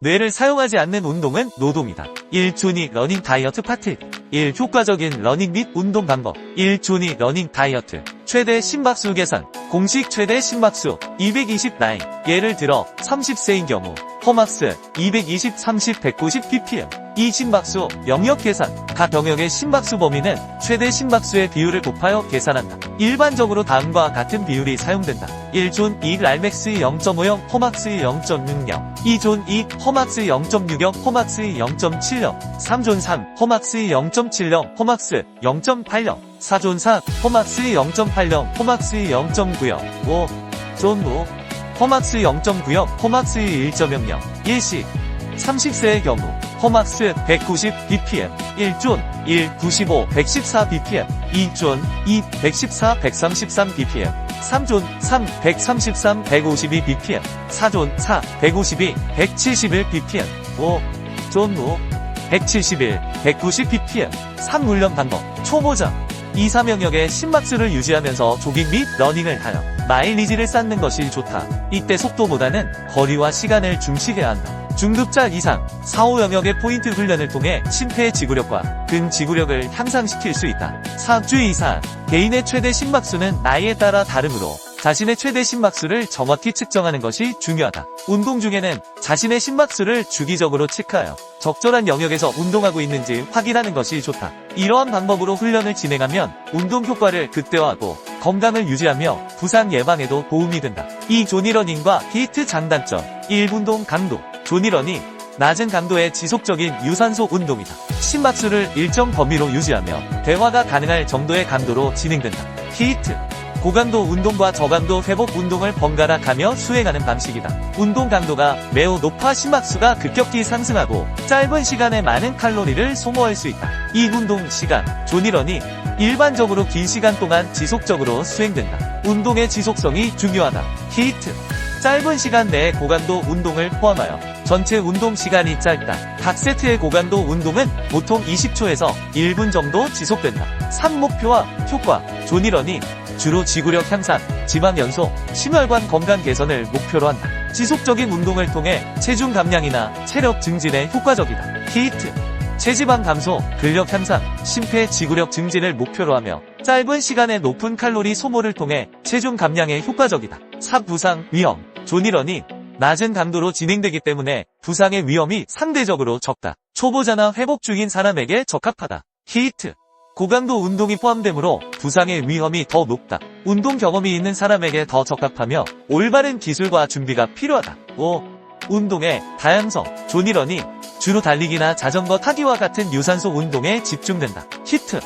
뇌를 사용하지 않는 운동은 노동이다. 1. 조니 러닝 다이어트 파트 1. 효과적인 러닝 및 운동 방법 1. 조니 러닝 다이어트 최대 심박수 계산 공식 최대 심박수 229 예를 들어 30세인 경우 허막스 220 30 190 ppm 이 심박수 영역 계산 각 영역의 심박수 범위는 최대 심박수의 비율을 곱하여 계산한다. 일반적으로 다음과 같은 비율이 사용된다. 1존 2 랄맥스 0.50 허막스 0.60 2존 2 허막스 0.60 허막스 0.70 3존 3 허막스 0.70 허막스 0.80 4존 4 허막스 0.80 허막스 0.90 5존 5 허막스 0.90 허막스 1.00 일시 30세의 경우 허막스 190 bpm 1존 1 95 114 bpm 2존 2 114 133 bpm 3존 3 133 152 bpm 4존 4 152 171 bpm 5존 5 171 190 bpm 3훈련 방법 초보자 2, 3영역의 심박수를 유지하면서 조깅 및 러닝을 하여 마일리지를 쌓는 것이 좋다. 이때 속도보다는 거리와 시간을 중시해야 한다. 중급자 이상, 4, 5 영역의 포인트 훈련을 통해 심폐 지구력과 근 지구력을 향상시킬 수 있다. 4주 이상, 개인의 최대 심박수는 나이에 따라 다르므로 자신의 최대 심박수를 정확히 측정하는 것이 중요하다. 운동 중에는 자신의 심박수를 주기적으로 체크하여 적절한 영역에서 운동하고 있는지 확인하는 것이 좋다. 이러한 방법으로 훈련을 진행하면 운동 효과를 극대화하고 건강을 유지하며 부상 예방에도 도움이 된다. 이 조니러닝과 히트 장단점 1분동 강도 조니러닝 낮은 강도의 지속적인 유산소 운동이다. 심박수를 일정 범위로 유지하며 대화가 가능할 정도의 강도로 진행된다. 히트 고강도 운동과 저강도 회복 운동을 번갈아 가며 수행하는 방식이다. 운동 강도가 매우 높아 심박수가 급격히 상승하고 짧은 시간에 많은 칼로리를 소모할 수 있다. 이 운동 시간, 조니런이 일반적으로 긴 시간 동안 지속적으로 수행된다. 운동의 지속성이 중요하다. 히트 짧은 시간 내에 고강도 운동을 포함하여 전체 운동 시간이 짧다. 각 세트의 고강도 운동은 보통 20초에서 1분 정도 지속된다. 3목표와 효과, 조니런이 주로 지구력 향상, 지방 연소, 심혈관 건강 개선을 목표로 한다. 지속적인 운동을 통해 체중 감량이나 체력 증진에 효과적이다. 히트 체지방 감소, 근력 향상, 심폐 지구력 증진을 목표로 하며 짧은 시간에 높은 칼로리 소모를 통해 체중 감량에 효과적이다. 삽 부상 위험, 조니런이 낮은 강도로 진행되기 때문에 부상의 위험이 상대적으로 적다. 초보자나 회복 중인 사람에게 적합하다. 히트 고강도 운동이 포함되므로 부상의 위험이 더 높다. 운동 경험이 있는 사람에게 더 적합하며 올바른 기술과 준비가 필요하다. 5. 운동의 다양성, 조니런이 주로 달리기나 자전거 타기와 같은 유산소 운동에 집중된다. 히트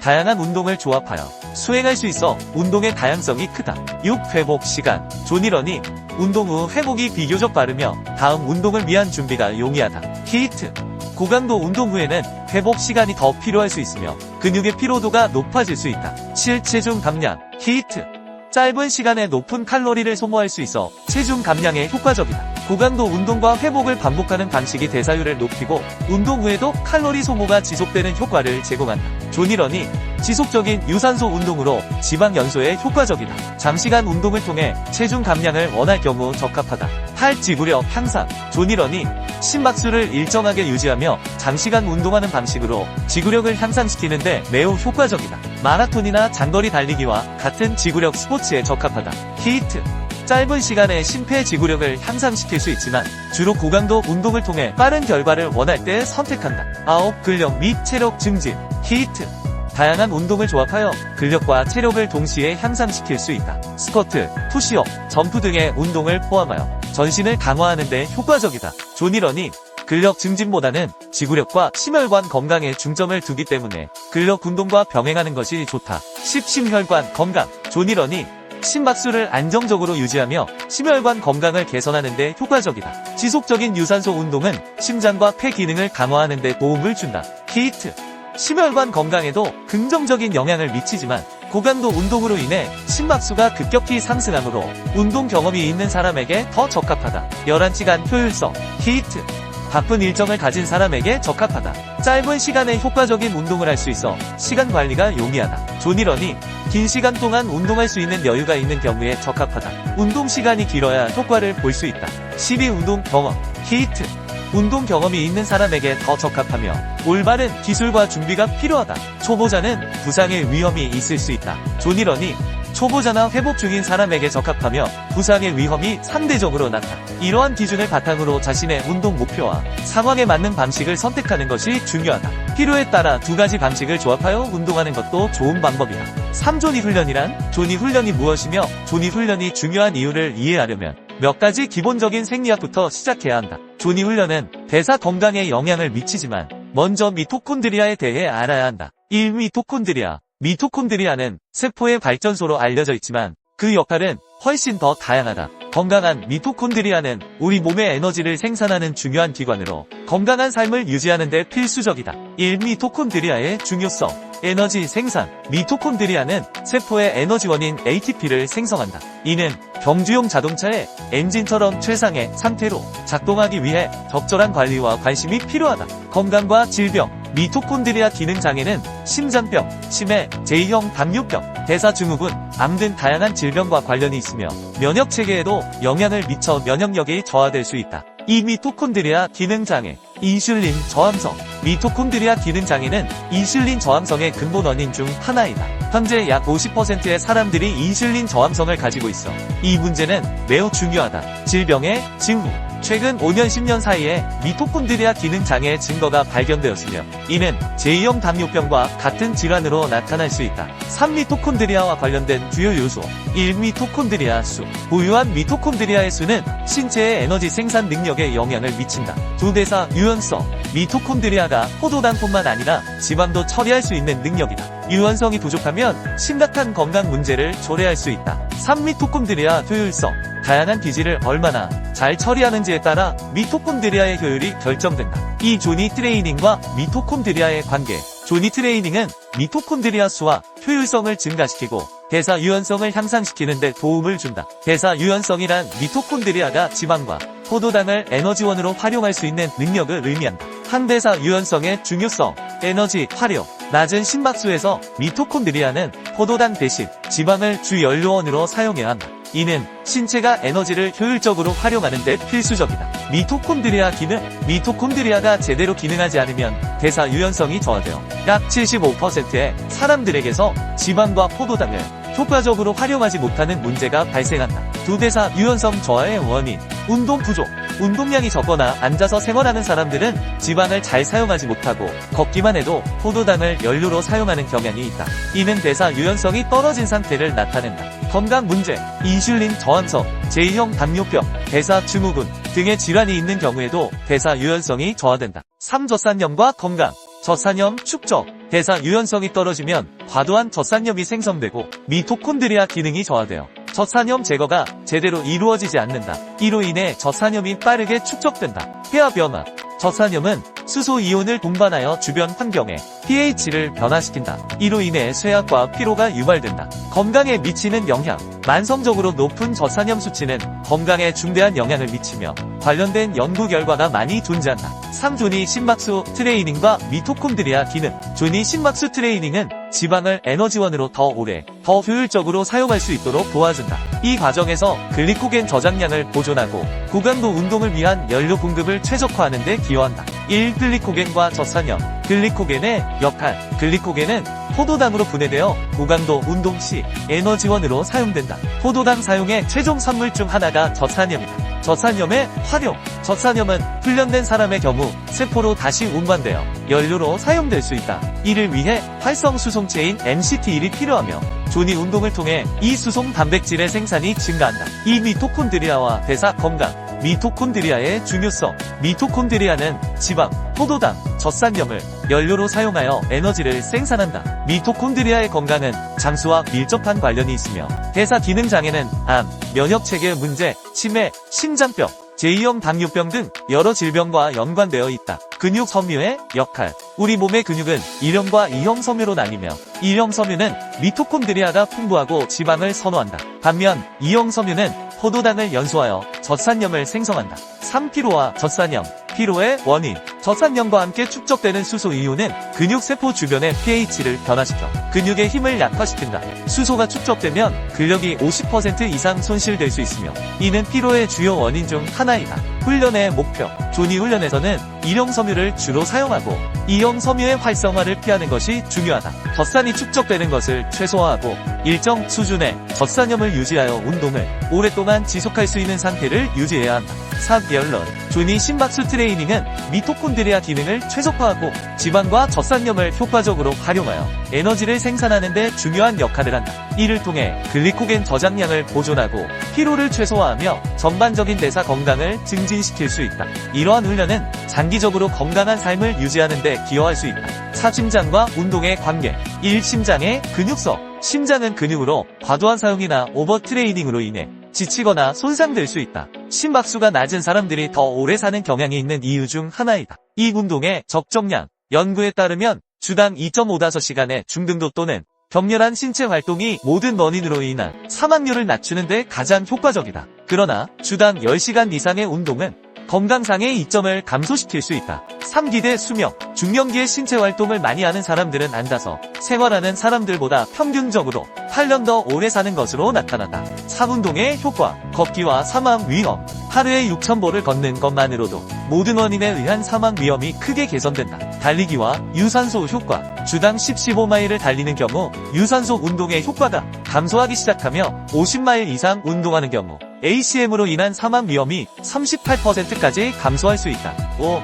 다양한 운동을 조합하여 수행할 수 있어 운동의 다양성이 크다. 6. 회복 시간, 조니런이 운동 후 회복이 비교적 빠르며 다음 운동을 위한 준비가 용이하다. 히트 고강도 운동 후에는 회복 시간이 더 필요할 수 있으며 근육의 피로도가 높아질 수 있다. 7. 체중 감량, 히트 짧은 시간에 높은 칼로리를 소모할 수 있어 체중 감량에 효과적이다. 고강도 운동과 회복을 반복하는 방식이 대사율을 높이고 운동 후에도 칼로리 소모가 지속되는 효과를 제공한다. 조니런이 지속적인 유산소 운동으로 지방 연소에 효과적이다. 장시간 운동을 통해 체중 감량을 원할 경우 적합하다. 팔 지구력 향상, 조니런이 심박수를 일정하게 유지하며 장시간 운동하는 방식으로 지구력을 향상시키는데 매우 효과적이다. 마라톤이나 장거리 달리기와 같은 지구력 스포츠에 적합하다. 히트 짧은 시간에 심폐 지구력을 향상시킬 수 있지만 주로 고강도 운동을 통해 빠른 결과를 원할 때 선택한다. 아홉 근력 및 체력 증진 히트 다양한 운동을 조합하여 근력과 체력을 동시에 향상시킬 수 있다. 스쿼트, 푸시업, 점프 등의 운동을 포함하여 전신을 강화하는 데 효과적이다. 조니런이 근력 증진보다는 지구력과 심혈관 건강에 중점을 두기 때문에 근력 운동과 병행하는 것이 좋다. 10. 심혈관 건강 조니런이 심박수를 안정적으로 유지하며 심혈관 건강을 개선하는 데 효과적이다. 지속적인 유산소 운동은 심장과 폐 기능을 강화하는 데 도움을 준다. 히트 심혈관 건강에도 긍정적인 영향을 미치지만 고강도 운동으로 인해 심박수가 급격히 상승하므로 운동 경험이 있는 사람에게 더 적합하다. 11시간 효율성, 히트, 바쁜 일정을 가진 사람에게 적합하다. 짧은 시간에 효과적인 운동을 할 수 있어 시간 관리가 용이하다. 조니런이 긴 시간 동안 운동할 수 있는 여유가 있는 경우에 적합하다. 운동 시간이 길어야 효과를 볼 수 있다. 12 운동 경험, 히트, 운동 경험이 있는 사람에게 더 적합하며 올바른 기술과 준비가 필요하다. 초보자는 부상의 위험이 있을 수 있다. 조니런이 초보자나 회복 중인 사람에게 적합하며 부상의 위험이 상대적으로 낮다. 이러한 기준을 바탕으로 자신의 운동 목표와 상황에 맞는 방식을 선택하는 것이 중요하다. 필요에 따라 두 가지 방식을 조합하여 운동하는 것도 좋은 방법이다. 3조니 훈련이란 조니 훈련이 무엇이며 조니 훈련이 중요한 이유를 이해하려면 몇 가지 기본적인 생리학부터 시작해야 한다. 조니 훈련은 대사 건강에 영향을 미치지만 먼저 미토콘드리아에 대해 알아야 한다. 1. 미토콘드리아 미토콘드리아는 세포의 발전소로 알려져 있지만 그 역할은 훨씬 더 다양하다. 건강한 미토콘드리아는 우리 몸의 에너지를 생산하는 중요한 기관으로 건강한 삶을 유지하는 데 필수적이다. 1. 미토콘드리아의 중요성 에너지 생산 미토콘드리아는 세포의 에너지원인 ATP를 생성한다. 이는 경주용 자동차의 엔진처럼 최상의 상태로 작동하기 위해 적절한 관리와 관심이 필요하다. 건강과 질병 미토콘드리아 기능 장애는 심장병, 치매, 제2형 당뇨병, 대사증후군, 암 등 다양한 질병과 관련이 있으며 면역 체계에도 영향을 미쳐 면역력이 저하될 수 있다. 이 미토콘드리아 기능 장애, 인슐린 저항성, 미토콘드리아 기능 장애는 인슐린 저항성의 근본 원인 중 하나이다. 현재 약 50%의 사람들이 인슐린 저항성을 가지고 있어 이 문제는 매우 중요하다. 질병의 징후 최근 5년 10년 사이에 미토콘드리아 기능 장애의 증거가 발견되었으며 이는 제2형 당뇨병과 같은 질환으로 나타날 수 있다. 3미토콘드리아와 관련된 주요 요소 1미토콘드리아 수 보유한 미토콘드리아의 수는 신체의 에너지 생산 능력에 영향을 미친다. 두 대사 유연성 미토콘드리아가 포도당뿐만 아니라 지방도 처리할 수 있는 능력이다. 유연성이 부족하면 심각한 건강 문제를 초래할 수 있다. 3미토콘드리아 효율성 다양한 기질을 얼마나 잘 처리하는지에 따라 미토콘드리아의 효율이 결정된다. 이 조니 트레이닝과 미토콘드리아의 관계 조니 트레이닝은 미토콘드리아 수와 효율성을 증가시키고 대사 유연성을 향상시키는 데 도움을 준다. 대사 유연성이란 미토콘드리아가 지방과 포도당을 에너지원으로 활용할 수 있는 능력을 의미한다. 항대사 유연성의 중요성, 에너지 활용, 낮은 심박수에서 미토콘드리아는 포도당 대신 지방을 주 연료원으로 사용해야 한다. 이는 신체가 에너지를 효율적으로 활용하는 데 필수적이다. 미토콘드리아 기능 미토콘드리아가 제대로 기능하지 않으면 대사 유연성이 저하되어 약 75%의 사람들에게서 지방과 포도당을 효과적으로 활용하지 못하는 문제가 발생한다. 두 대사 유연성 저하의 원인 운동 부족 운동량이 적거나 앉아서 생활하는 사람들은 지방을 잘 사용하지 못하고 걷기만 해도 포도당을 연료로 사용하는 경향이 있다. 이는 대사 유연성이 떨어진 상태를 나타낸다. 건강 문제, 인슐린 저항성, 제2형 당뇨병, 대사 증후군 등의 질환이 있는 경우에도 대사 유연성이 저하된다. 3저산염과 건강, 저산염 축적, 대사 유연성이 떨어지면 과도한 저산염이 생성되고 미토콘드리아 기능이 저하되어 저산염 제거가 제대로 이루어지지 않는다. 이로 인해 저산염이 빠르게 축적된다. 폐하 변화 저산염은 수소 이온을 동반하여 주변 환경에 pH를 변화시킨다. 이로 인해 쇠약과 피로가 유발된다. 건강에 미치는 영향 만성적으로 높은 저산염 수치는 건강에 중대한 영향을 미치며 관련된 연구 결과가 많이 존재한다. 3 조니 심박수 트레이닝과 미토콘드리아 기능 조니 심박수 트레이닝은 지방을 에너지원으로 더 오래, 더 효율적으로 사용할 수 있도록 도와준다. 이 과정에서 글리코겐 저장량을 보존하고 고강도 운동을 위한 연료 공급을 최적화하는 데 기여한다. 1. 글리코겐과 저산염 글리코겐의 역할 글리코겐은 포도당으로 분해되어 고강도 운동 시 에너지원으로 사용된다. 포도당 사용의 최종 산물 중 하나가 저산염이다. 저산염의 활용 저산염은 훈련된 사람의 경우 세포로 다시 운반되어 연료로 사용될 수 있다. 이를 위해 활성 수송체인 MCT1이 필요하며 조니 운동을 통해 이 수송 단백질의 생산이 증가한다. 이 미토콘드리아와 대사 건강 미토콘드리아의 중요성 미토콘드리아는 지방, 포도당, 젖산염을 연료로 사용하여 에너지를 생산한다. 미토콘드리아의 건강은 장수와 밀접한 관련이 있으며 대사 기능 장애는 암, 면역 체계 문제, 치매, 심장병, 제2형 당뇨병 등 여러 질병과 연관되어 있다. 근육 섬유의 역할 우리 몸의 근육은 1형과 2형 섬유로 나뉘며 1형 섬유는 미토콘드리아가 풍부하고 지방을 선호한다. 반면 2형 섬유는 포도당을 연소하여 젖산염을 생성한다. 3피로와 젖산염 피로의 원인, 저산염과 함께 축적되는 수소 이온은 근육 세포 주변의 pH를 변화시켜 근육의 힘을 약화시킨다. 수소가 축적되면 근력이 50% 이상 손실될 수 있으며 이는 피로의 주요 원인 중 하나이다. 훈련의 목표 조니 훈련에서는 일용 섬유를 주로 사용하고 이용 섬유의 활성화를 피하는 것이 중요하다. 젖산이 축적되는 것을 최소화하고 일정 수준의 젖산염을 유지하여 운동을 오랫동안 지속할 수 있는 상태를 유지해야 한다. 3열런 조니 심박수 트레이닝은 미토콘 드리아 기능을 최적화하고 지방과 젖산염을 효과적으로 활용하여 에너지를 생산하는 데 중요한 역할을 한다. 이를 통해 글리코겐 저장량을 보존하고 피로를 최소화하며 전반적인 대사 건강을 증진시킬 수 있다. 이러한 훈련은 장기적으로 건강한 삶을 유지하는 데 기여할 수 있다. 사심장과 운동의 관계 1. 심장의 근육성 심장은 근육으로 과도한 사용이나 오버 트레이닝으로 인해 지치거나 손상될 수 있다. 심박수가 낮은 사람들이 더 오래 사는 경향이 있는 이유 중 하나이다. 이 운동의 적정량 연구에 따르면 주당 2.5-시간의 중등도 또는 격렬한 신체 활동이 모든 원인으로 인한 사망률을 낮추는 데 가장 효과적이다. 그러나 주당 10시간 이상의 운동은 건강상의 이점을 감소시킬 수 있다. 3기대 수명 중년기에 신체 활동을 많이 하는 사람들은 앉아서 생활하는 사람들보다 평균적으로 8년 더 오래 사는 것으로 나타난다. 3운동의 효과 걷기와 사망 위험 하루에 6,000보를 걷는 것만으로도 모든 원인에 의한 사망 위험이 크게 개선된다. 달리기와 유산소 효과 주당 10, 15마일을 달리는 경우 유산소 운동의 효과가 감소하기 시작하며 50마일 이상 운동하는 경우 ACM으로 인한 사망 위험이 38%까지 감소할 수 있다. 5.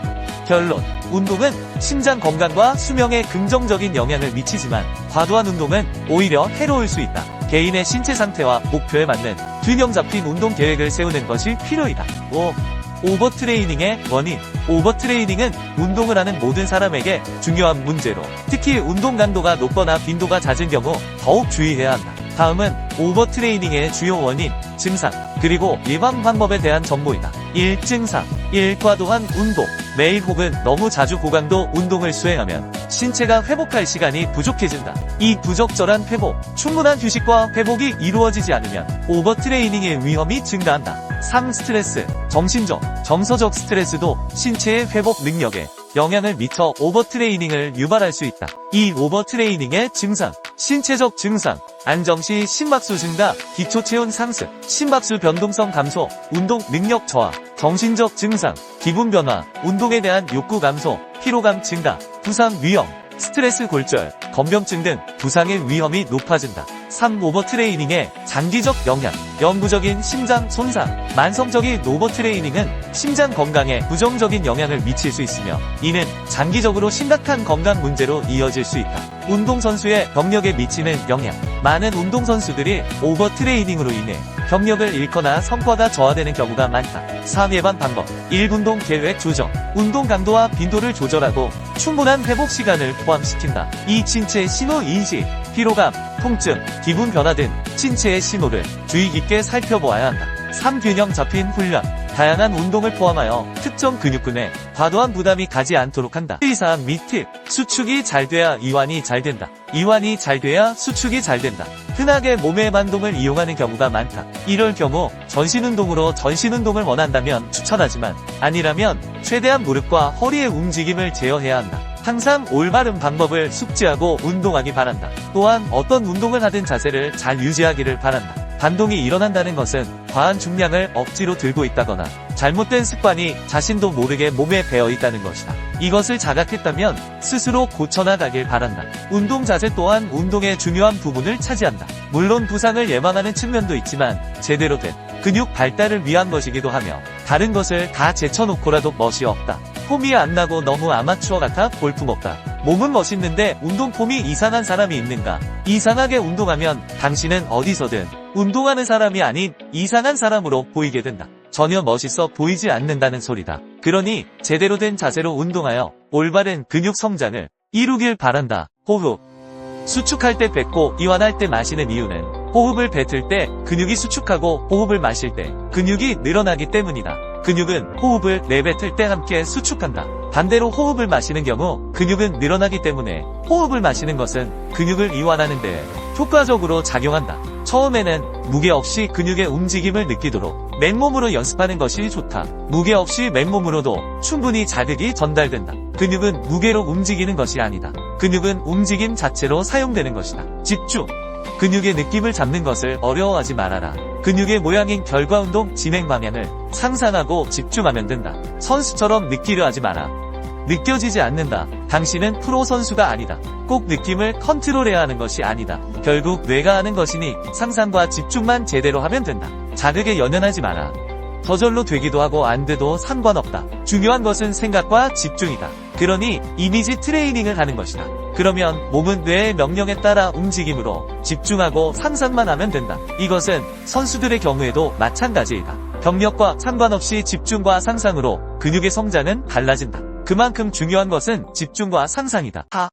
결론. 운동은 심장 건강과 수명에 긍정적인 영향을 미치지만 과도한 운동은 오히려 해로울 수 있다. 개인의 신체 상태와 목표에 맞는 균형 잡힌 운동 계획을 세우는 것이 필요이다. 5. 오버트레이닝의 원인. 오버트레이닝은 운동을 하는 모든 사람에게 중요한 문제로 특히 운동 강도가 높거나 빈도가 잦은 경우 더욱 주의해야 한다. 다음은 오버트레이닝의 주요 원인, 증상, 그리고 예방 방법에 대한 정보이다. 1. 증상 1. 과도한 운동 매일 혹은 너무 자주 고강도 운동을 수행하면 신체가 회복할 시간이 부족해진다. 이 부적절한 회복, 충분한 휴식과 회복이 이루어지지 않으면 오버트레이닝의 위험이 증가한다. 3. 스트레스 정신적, 정서적 스트레스도 신체의 회복 능력에 영향을 미쳐 오버트레이닝을 유발할 수 있다. 이 오버트레이닝의 증상, 신체적 증상, 안정시 심박수 증가, 기초 체온 상승, 심박수 변동성 감소, 운동 능력 저하, 정신적 증상, 기분 변화, 운동에 대한 욕구 감소, 피로감 증가, 부상 위험, 스트레스 골절, 건병증 등 부상의 위험이 높아진다. 3. 오버트레이닝의 장기적 영향 영구적인 심장 손상 만성적인 오버트레이닝은 심장 건강에 부정적인 영향을 미칠 수 있으며 이는 장기적으로 심각한 건강 문제로 이어질 수 있다. 운동선수의 경력에 미치는 영향 많은 운동선수들이 오버트레이닝으로 인해 경력을 잃거나 성과가 저하되는 경우가 많다. 3. 예방 방법 1분동 계획 조정 운동 강도와 빈도를 조절하고 충분한 회복 시간을 포함시킨다. 2. 신체 신호 인식 피로감, 통증, 기분 변화 등 신체의 신호를 주의 깊게 살펴보아야 한다. 3. 균형 잡힌 훈련 다양한 운동을 포함하여 특정 근육군에 과도한 부담이 가지 않도록 한다. 의사항 및 팁. 수축이 잘 돼야 이완이 잘 된다. 이완이 잘 돼야 수축이 잘 된다. 흔하게 몸의 반동을 이용하는 경우가 많다. 이럴 경우 전신 운동으로 전신 운동을 원한다면 추천하지만 아니라면 최대한 무릎과 허리의 움직임을 제어해야 한다. 항상 올바른 방법을 숙지하고 운동하기 바란다. 또한 어떤 운동을 하든 자세를 잘 유지하기를 바란다. 반동이 일어난다는 것은 과한 중량을 억지로 들고 있다거나 잘못된 습관이 자신도 모르게 몸에 배어 있다는 것이다. 이것을 자각했다면 스스로 고쳐나가길 바란다. 운동 자세 또한 운동의 중요한 부분을 차지한다. 물론 부상을 예방하는 측면도 있지만 제대로 된 근육 발달을 위한 것이기도 하며 다른 것을 다 제쳐놓고라도 멋이 없다. 폼이 안 나고 너무 아마추어 같아 볼품없다. 몸은 멋있는데 운동 폼이 이상한 사람이 있는가? 이상하게 운동하면 당신은 어디서든 운동하는 사람이 아닌 이상한 사람으로 보이게 된다. 전혀 멋있어 보이지 않는다는 소리다. 그러니 제대로 된 자세로 운동하여 올바른 근육 성장을 이루길 바란다. 호흡. 수축할 때 뱉고 이완할 때 마시는 이유는 호흡을 뱉을 때 근육이 수축하고 호흡을 마실 때 근육이 늘어나기 때문이다. 근육은 호흡을 내뱉을 때 함께 수축한다. 반대로 호흡을 마시는 경우 근육은 늘어나기 때문에 호흡을 마시는 것은 근육을 이완하는 데 효과적으로 작용한다. 처음에는 무게 없이 근육의 움직임을 느끼도록 맨몸으로 연습하는 것이 좋다. 무게 없이 맨몸으로도 충분히 자극이 전달된다. 근육은 무게로 움직이는 것이 아니다. 근육은 움직임 자체로 사용되는 것이다. 집중. 근육의 느낌을 잡는 것을 어려워하지 말아라. 근육의 모양인 결과 운동 진행 방향을 상상하고 집중하면 된다. 선수처럼 느끼려 하지 마라. 느껴지지 않는다. 당신은 프로 선수가 아니다. 꼭 느낌을 컨트롤해야 하는 것이 아니다. 결국 뇌가 하는 것이니 상상과 집중만 제대로 하면 된다. 자극에 연연하지 마라. 저절로 되기도 하고 안 돼도 상관없다. 중요한 것은 생각과 집중이다. 그러니 이미지 트레이닝을 하는 것이다. 그러면 몸은 뇌의 명령에 따라 움직임으로 집중하고 상상만 하면 된다. 이것은 선수들의 경우에도 마찬가지이다. 경력과 상관없이 집중과 상상으로 근육의 성장은 달라진다. 그만큼 중요한 것은 집중과 상상이다. 하.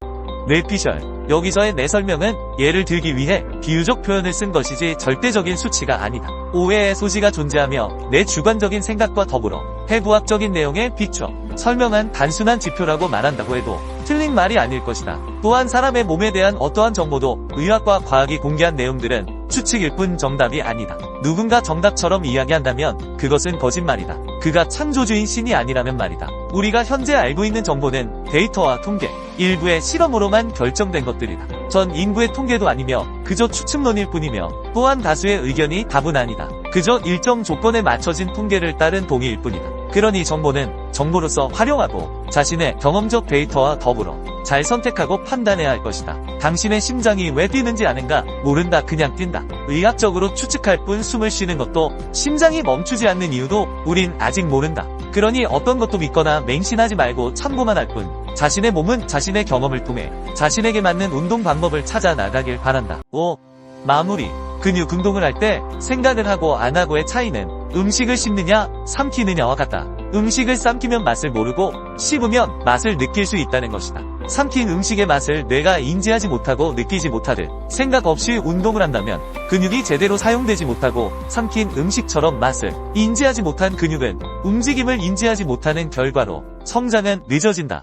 뇌피셜. 여기서의 내 설명은 예를 들기 위해 비유적 표현을 쓴 것이지 절대적인 수치가 아니다. 오해의 소지가 존재하며 내 주관적인 생각과 더불어 해부학적인 내용에 비춰 설명한 단순한 지표라고 말한다고 해도 틀린 말이 아닐 것이다. 또한 사람의 몸에 대한 어떠한 정보도 의학과 과학이 공개한 내용들은 추측일 뿐 정답이 아니다. 누군가 정답처럼 이야기한다면 그것은 거짓말이다. 그가 창조주인 신이 아니라면 말이다. 우리가 현재 알고 있는 정보는 데이터와 통계, 일부의 실험으로만 결정된 것들이다. 전 인구의 통계도 아니며 그저 추측론일 뿐이며 또한 다수의 의견이 답은 아니다. 그저 일정 조건에 맞춰진 통계를 따른 동의일 뿐이다. 그러니 정보는 정보로서 활용하고 자신의 경험적 데이터와 더불어 잘 선택하고 판단해야 할 것이다. 당신의 심장이 왜 뛰는지 아는가? 모른다 그냥 뛴다. 의학적으로 추측할 뿐 숨을 쉬는 것도 심장이 멈추지 않는 이유도 우린 아직 모른다. 그러니 어떤 것도 믿거나 맹신하지 말고 참고만 할 뿐. 자신의 몸은 자신의 경험을 통해 자신에게 맞는 운동 방법을 찾아 나가길 바란다. 5. 마무리. 근육 운동을 할 때 생각을 하고 안 하고의 차이는 음식을 씹느냐, 삼키느냐와 같다. 음식을 삼키면 맛을 모르고 씹으면 맛을 느낄 수 있다는 것이다. 삼킨 음식의 맛을 뇌가 인지하지 못하고 느끼지 못하듯 생각 없이 운동을 한다면 근육이 제대로 사용되지 못하고 삼킨 음식처럼 맛을 인지하지 못한 근육은 움직임을 인지하지 못하는 결과로 성장은 늦어진다.